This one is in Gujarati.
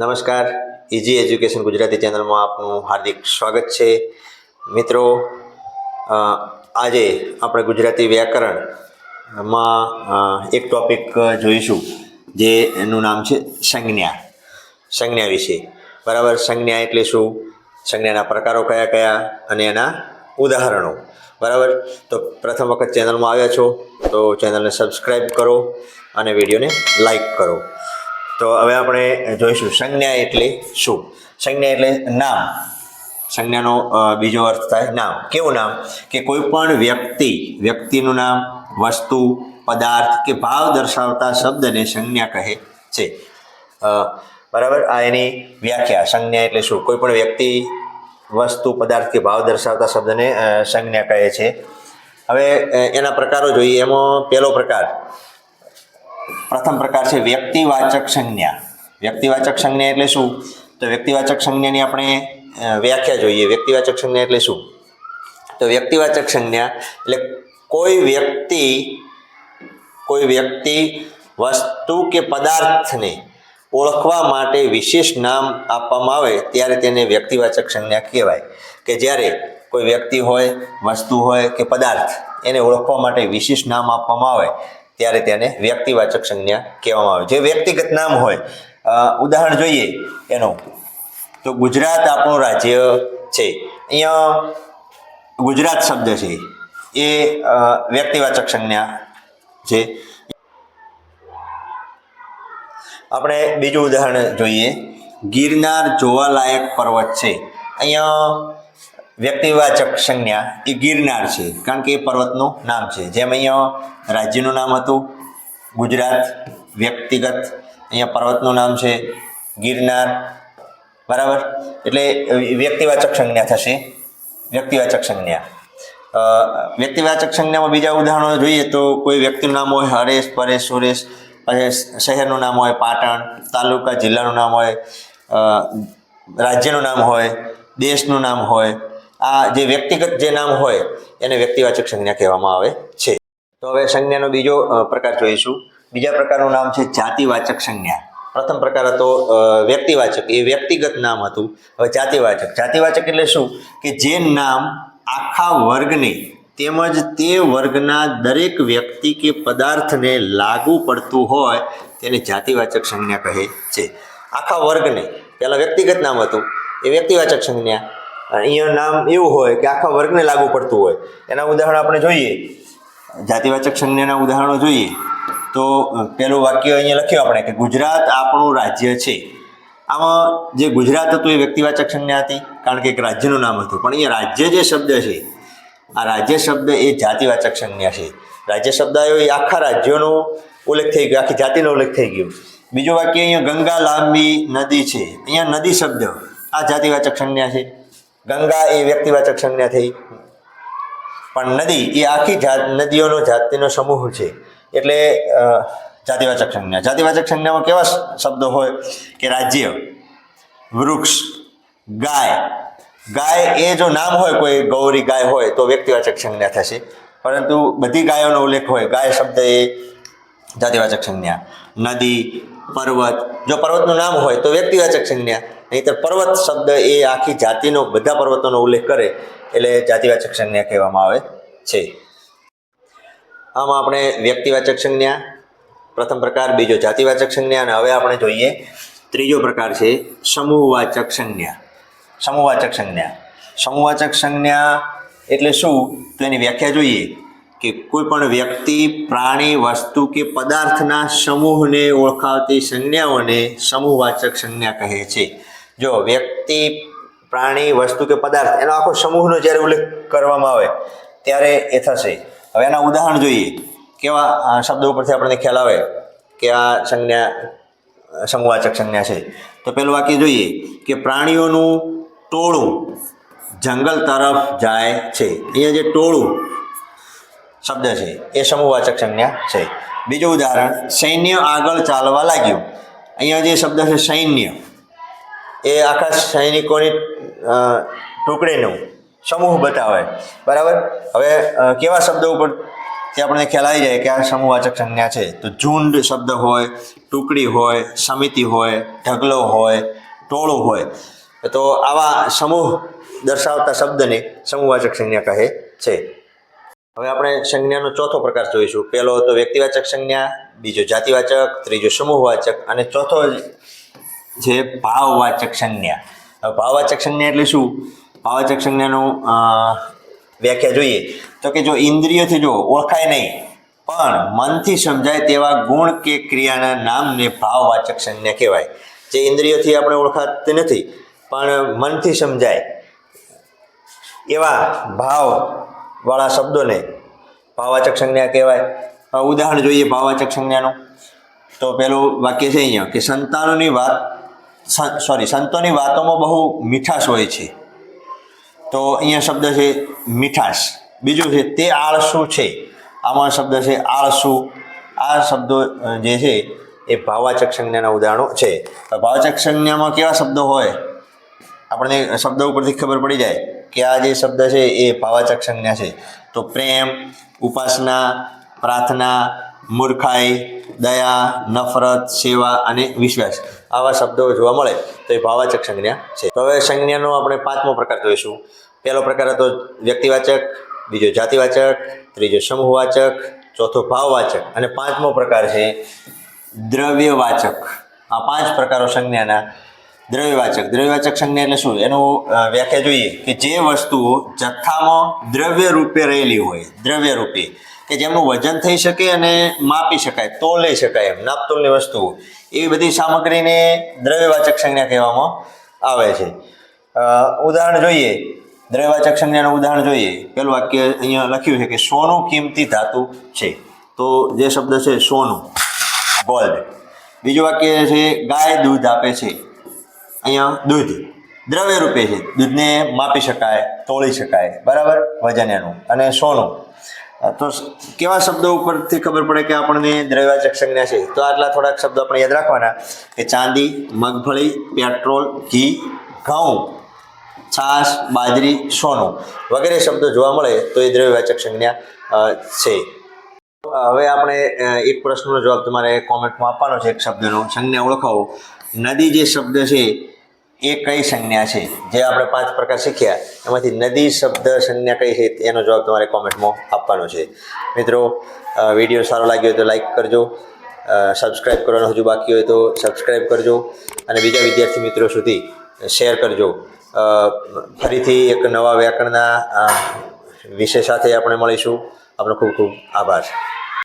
નમસ્કાર. ઇઝી એજ્યુકેશન ગુજરાતી ચેનલમાં આપનું હાર્દિક સ્વાગત છે. મિત્રો આજે આપણે ગુજરાતી વ્યાકરણમાં એક ટોપિક જોઈશું જે એનું નામ છે સંજ્ઞા. સંજ્ઞા વિશે. બરાબર, સંજ્ઞા એટલે શું? સંજ્ઞાના પ્રકારો કયા કયા અને એના ઉદાહરણો. બરાબર? તો પ્રથમ વખત ચેનલમાં આવ્યા છો તો ચેનલને સબસ્ક્રાઈબ કરો અને વિડીયોને લાઈક કરો. તો હવે આપણે જોઈશું સંજ્ઞા એટલે શું? સંજ્ઞા એટલે નામ. સંજ્ઞાનો બીજો અર્થ થાય નામ. કેવું નામ? કે કોઈ પણ વ્યક્તિ, વ્યક્તિનું નામ, વસ્તુ, પદાર્થ કે ભાવ દર્શાવતા શબ્દને સંજ્ઞા કહે છે. બરાબર? આ એની વ્યાખ્યા. સંજ્ઞા એટલે શું? કોઈ પણ વ્યક્તિ, વસ્તુ, પદાર્થ કે ભાવ દર્શાવતા શબ્દને સંજ્ઞા કહે છે. હવે એના પ્રકારો જોઈએ. એમાં પહેલો પ્રકાર. પ્રથમ પ્રકાર છે વ્યક્તિવાચક સંજ્ઞા. વ્યક્તિવાચક સંજ્ઞા એટલે શું? તો વ્યક્તિવાચક સંજ્ઞાની આપણે વ્યાખ્યા જોઈએ. વ્યક્તિવાચક સંજ્ઞા એટલે શું? તો વ્યક્તિવાચક સંજ્ઞા એટલે કોઈ વ્યક્તિ કોઈ વ્યક્તિ વસ્તુ કે પદાર્થને ઓળખવા માટે વિશેષ નામ આપવામાં આવે ત્યારે તેને વ્યક્તિવાચક સંજ્ઞા કહેવાય. કે જ્યારે કોઈ વ્યક્તિ હોય, વસ્તુ હોય કે પદાર્થ, એને ઓળખવા માટે વિશેષ નામ આપવામાં આવે ત્યારે તેને વ્યક્તિવાચક સંજ્ઞા કહેવામાં આવે. જે વ્યક્તિગત નામ હોય ઉદાહરણ જોઈએ એનું. તો ગુજરાત આપણું રાજ્ય છે. અહીંયા ગુજરાત શબ્દ છે. એ વ્યક્તિવાચક સંજ્ઞા છે. આપણે બીજું ઉદાહરણ જોઈએ. ગિરનાર જોવાલાયક પર્વત છે. અહીંયા વ્યક્તિવાચક સંજ્ઞા એ ગિરનાર છે, કારણ કે એ પર્વતનું નામ છે. જેમ અહીંયા રાજ્યનું નામ હતું, ગુજરાત વ્યક્તિગત, અહીંયા પર્વતનું નામ છે, ગિરનાર, બરાબર? એટલે વ્યક્તિવાચક સંજ્ઞા થશે, વ્યક્તિવાચક સંજ્ઞા. વ્યક્તિવાચક સંજ્ઞામાં બીજા ઉદાહરણો જોઈએ તો કોઈ વ્યક્તિનું નામ હોય હરેશ, પરેશ, સુરેશ શહેરનું નામ હોય પાટણ, તાલુકા, જિલ્લાનું નામ હોય રાજ્યનું નામ હોય, દેશનું નામ હોય આ જે વ્યક્તિગત જે નામ હોય એને વ્યક્તિવાચક સંજ્ઞા કહેવામાં આવે છે. તો હવે સંજ્ઞાનો બીજો પ્રકાર જોઈશું. બીજા પ્રકારનું નામ છે જાતિવાચક સંજ્ઞા. પ્રથમ પ્રકાર હતો વ્યક્તિવાચક. એ વ્યક્તિગત નામ હતું. હવે જાતિવાચક. જાતિવાચક એટલે શું? કે જે નામ આખા વર્ગને તેમજ તે વર્ગના દરેક વ્યક્તિ કે પદાર્થને લાગુ પડતું હોય તેને જાતિવાચક સંજ્ઞા કહે છે. આખા વર્ગને. પહેલાં વ્યક્તિગત નામ હતું. એ વ્યક્તિવાચક સંજ્ઞા. અહીંયા નામ એવું હોય કે આખા વર્ગને લાગુ પડતું હોય. એના ઉદાહરણ આપણે જોઈએ. જાતિવાચક સંજ્ઞાના ઉદાહરણો જોઈએ. તો પહેલું વાક્ય અહીંયા લખ્યું આપણે કે ગુજરાત આપણું રાજ્ય છે. આમાં જે ગુજરાત હતું એ વ્યક્તિવાચક સંજ્ઞા હતી, કારણ કે એક રાજ્યનું નામ હતું. પણ અહીંયા રાજ્ય જે શબ્દ છે, આ રાજ્ય શબ્દ એ જાતિવાચક સંજ્ઞા છે. રાજ્ય શબ્દ આવ્યો એ આખા રાજ્યોનો ઉલ્લેખ થઈ ગયો, આખી જાતિનો ઉલ્લેખ થઈ ગયો. બીજું વાક્ય અહીંયા ગંગા લાંબી નદી છે. અહીંયા નદી શબ્દ, આ જાતિવાચક સંજ્ઞા છે. ગંગા એ વ્યક્તિવાચક સંજ્ઞા થઈ. પણ નદી, એ આખી જાત, નદીઓનો જાતિનો સમૂહ છે. એટલે જાતિવાચક સંજ્ઞા. જાતિવાચક સંજ્ઞામાં કેવા શબ્દો હોય કે રાજ્ય, વૃક્ષ, ગાય. ગાય એ જો નામ હોય, કોઈ ગૌરી ગાય હોય, તો વ્યક્તિવાચક સંજ્ઞા થશે. પરંતુ બધી ગાયોનો ઉલ્લેખ હોય, ગાય શબ્દ એ જાતિવાચક સંજ્ઞા. નદી, પર્વત, જો પર્વતનું નામ હોય, તો વ્યક્તિવાચક સંજ્ઞા. નહીંતર પર્વત શબ્દ એ આખી જાતિનો, બધા પર્વતોનો ઉલ્લેખ કરે એટલે જાતિવાચક સંજ્ઞા કહેવામાં આવે છે. આમાં આપણે વ્યક્તિવાચક સંજ્ઞા, પ્રથમ પ્રકાર, બીજો જાતિવાચક સંજ્ઞા અને હવે આપણે જોઈએ ત્રીજો પ્રકાર છે સમૂહવાચક સંજ્ઞા. સમૂહવાચક સંજ્ઞા. સમૂહવાચક સંજ્ઞા એટલે શું? તો એની વ્યાખ્યા જોઈએ કે કોઈ પણ વ્યક્તિ, પ્રાણી, વસ્તુ કે પદાર્થના સમૂહને ઓળખાવતી સંજ્ઞાઓને સમૂહવાચક સંજ્ઞા કહે છે. જો વ્યક્તિ પ્રાણી વસ્તુ કે પદાર્થ એનો આખો સમૂહનો જ્યારે ઉલ્લેખ કરવામાં આવે ત્યારે એ થશે. હવે એના ઉદાહરણ જોઈએ. કેવા શબ્દો ઉપરથી આપણને ખ્યાલ આવે કે આ સંજ્ઞા અ, સમૂહવાચક સંજ્ઞા છે. તો પેલું વાક્ય જોઈએ કે પ્રાણીઓનું ટોળું જંગલ તરફ જાય છે. અહીંયા જે ટોળું શબ્દ છે એ સમૂહવાચક સંજ્ઞા છે. બીજું ઉદાહરણ સૈન્ય આગળ ચાલવા લાગ્યું. અહીંયા જે શબ્દ છે સૈન્ય એ આખા સૈનિકોની ટુકડીનું સમૂહ બતાવે. બરાબર? હવે કેવા શબ્દો ઉપર તે આપણને ખ્યાલ આવી જાય કે આ સમૂહવાચક સંજ્ઞા છે? તો ઝુંડ શબ્દ હોય, ટુકડી હોય, સમિતિ હોય, ઢગલો હોય, ટોળું હોય. તો આવા સમૂહ દર્શાવતા શબ્દને સમૂહવાચક સંજ્ઞા કહે છે. હવે આપણે સંજ્ઞાનો ચોથો પ્રકાર જોઈશું. પહેલો તો વ્યક્તિવાચક સંજ્ઞા, બીજો જાતિવાચક, ત્રીજો સમૂહવાચક અને ચોથો છે ભાવવાચક સંજ્ઞા ભાવવાચક સંજ્ઞા એટલે શું? ભાવવાચક સંજ્ઞાનું વ્યાખ્યા જોઈએ. તો કે જો ઇન્દ્રિયથી જો ઓળખાય નહીં, પણ મનથી સમજાય તેવા ગુણ કે ક્રિયાના નામને ભાવવાચક સંજ્ઞા કહેવાય. જે ઇન્દ્રિયોથી આપણે ઓળખાતી નથી, પણ મનથી સમજાય એવા ભાવવાળા શબ્દોને ભાવવાચક સંજ્ઞા કહેવાય. હવે ઉદાહરણ જોઈએ ભાવવાચક સંજ્ઞાનું તો પેલું વાક્ય છે અહીંયા કે સંતાનોની વાત સોરી સંતોની વાતોમાં બહુ મીઠાશ હોય છે. તો અહીંયા શબ્દ છે મીઠાશ. બીજું છે તે આળસુ છે. આમાં શબ્દ છે આળસુ. આ શબ્દો જે છે એ ભાવાચક સંજ્ઞાના ઉદાહરણો છે. ભાવાચક સંજ્ઞામાં કેવા શબ્દો હોય? આપણને શબ્દ ઉપરથી ખબર પડી જાય કે આ જે શબ્દ છે એ ભાવાચક સંજ્ઞા છે. તો પ્રેમ, ઉપાસના, પ્રાર્થના મૂર્ખાઈ, દયા, નફરત, સેવા અને વિશ્વાસ આવા શબ્દો જોવા મળે તો એ ભાવાચક સંજ્ઞા છે. તો હવે સંજ્ઞાનો આપણે પાંચમો પ્રકાર જોઈશું. પહેલો પ્રકાર હતો વ્યક્તિવાચક, બીજો જાતિવાચક, ત્રીજો સમૂહવાચક, ચોથો ભાવવાચક અને પાંચમો પ્રકાર છે દ્રવ્યવાચક. આ પાંચ પ્રકારો સંજ્ઞાના દ્રવ્યવાચક. દ્રવ્યવાચક સંજ્ઞા એટલે શું? એનું વ્યાખ્યા જોઈએ કે જે વસ્તુઓ જથ્થામાં દ્રવ્ય રૂપે રહેલી હોય દ્રવ્ય રૂપે કે જેમનું વજન થઈ શકે અને માપી શકાય, તોલ લઈ શકાય એમ, નાપતોલની વસ્તુઓ એવી બધી સામગ્રીને દ્રવ્યવાચક સંજ્ઞા કહેવામાં આવે છે. ઉદાહરણ જોઈએ. દ્રવ્યવાચક સંજ્ઞાનું ઉદાહરણ જોઈએ. પેલું વાક્ય અહીંયા લખ્યું છે કે સોનું કિંમતી ધાતુ છે. તો જે શબ્દ છે સોનું ગોલ્ડ બીજું વાક્ય છે ગાય દૂધ આપે છે. અહીંયા દૂધ દ્રવ્ય રૂપે છે. દૂધને માપી શકાય, તોળી શકાય. બરાબર? વજન એનું. અને સોનું તો કેવા શબ્દો ઉપરથી ખબર પડે કે આપણને દ્રવ્યવાચક સંજ્ઞા છે? તો આટલા થોડાક શબ્દો આપણે યાદ રાખવાના કે ચાંદી, મગફળી, પેટ્રોલ, ઘી, ઘઉં, છાશ, બાજરી, સોનું વગેરે શબ્દો જોવા મળે તો એ દ્રવ્યવાચક સંજ્ઞા છે. હવે આપણે એક પ્રશ્નનો જવાબ તમારે કોમેન્ટમાં આપવાનો છે. એક શબ્દનો સંજ્ઞા ઓળખાવો. નદી જે શબ્દ છે એ કઈ સંજ્ઞા છે? જે આપણે પાંચ પ્રકાર શીખ્યા, એમાંથી નદી શબ્દ સંજ્ઞા કઈ છે? એનો જવાબ તમારે કોમેન્ટમાં આપવાનો છે. મિત્રો વીડિયો સારો લાગ્યો હોય તો લાઈક કરજો સબસ્ક્રાઈબ કરવાનું હજુ બાકી હોય તો સબસ્ક્રાઈબ કરજો, અને બીજા વિદ્યાર્થી મિત્રો સુધી શેર કરજો. ફરીથી એક નવા વ્યાકરણના વિષય સાથે આપણે મળીશું. આપણો ખૂબ ખૂબ આભાર.